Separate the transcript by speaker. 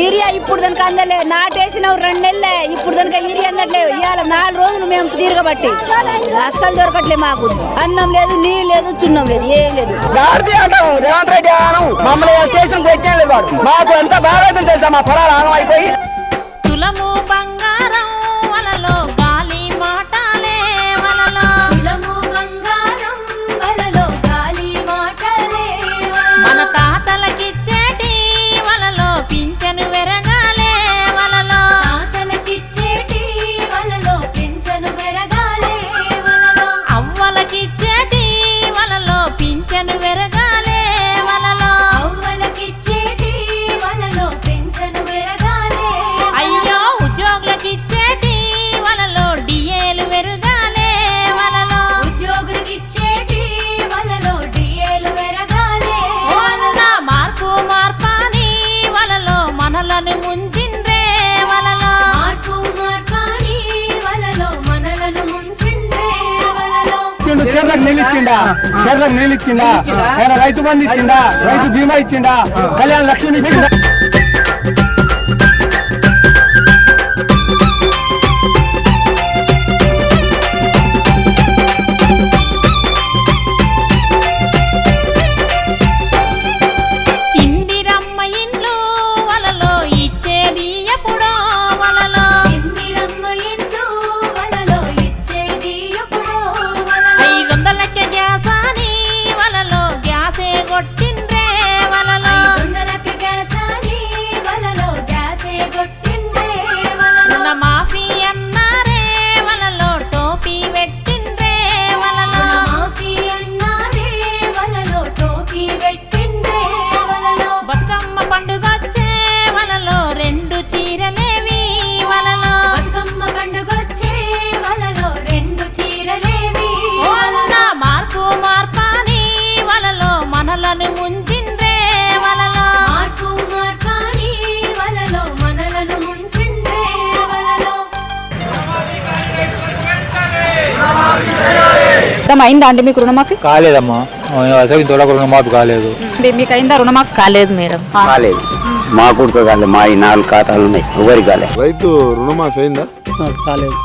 Speaker 1: Urea ఇప్పుడు దానికి అందలే నాటేసిన రెండు నెలలే. ఇప్పుడు దానికి ఈరియా అందట్లే. ఇవాళ నాలుగు రోజులు మేము తిరగబట్టి. అస్సలు దొరకట్లే మాకు. అన్నం లేదు నీళ్ళు లేదు చున్నం లేదు ఏం లేదు.
Speaker 2: రేవంత్ రెడ్డి మమ్మల్ని స్టేషన్ పెట్టలేదు వాడు. మాకు ఎంత బాగా తెలుసా? మా పొలాలు ఆగం అయిపోయి
Speaker 3: తులము బంగారం
Speaker 2: చెర్లకు నీళ్ళు ఇచ్చిండా? చెర్లకు నీళ్ళు ఇచ్చిండా? ఆయన రైతు బంధు ఇచ్చిండా? రైతు బీమా ఇచ్చిండా? కళ్యాణ లక్ష్మి ఇచ్చిండా?
Speaker 4: మొత్తం అయిందా అండి మీకు రుణమాఫీ?
Speaker 5: కాలేదమ్మా. అసలు ఇంతవరకు రుణమాఫీ కాలేదు.
Speaker 4: అంటే మీకు అయిందా రుణమాఫీ?
Speaker 6: కాలేదు మేడం.
Speaker 7: కాలేదు. మా కొడుకు కాలేదు మా ఈ నాలుగు ఖాతాలు ఉన్నాయి. ఎవరి కాలేదు?
Speaker 8: రైతు రుణమాఫీ అయిందా?
Speaker 2: కాలేదు.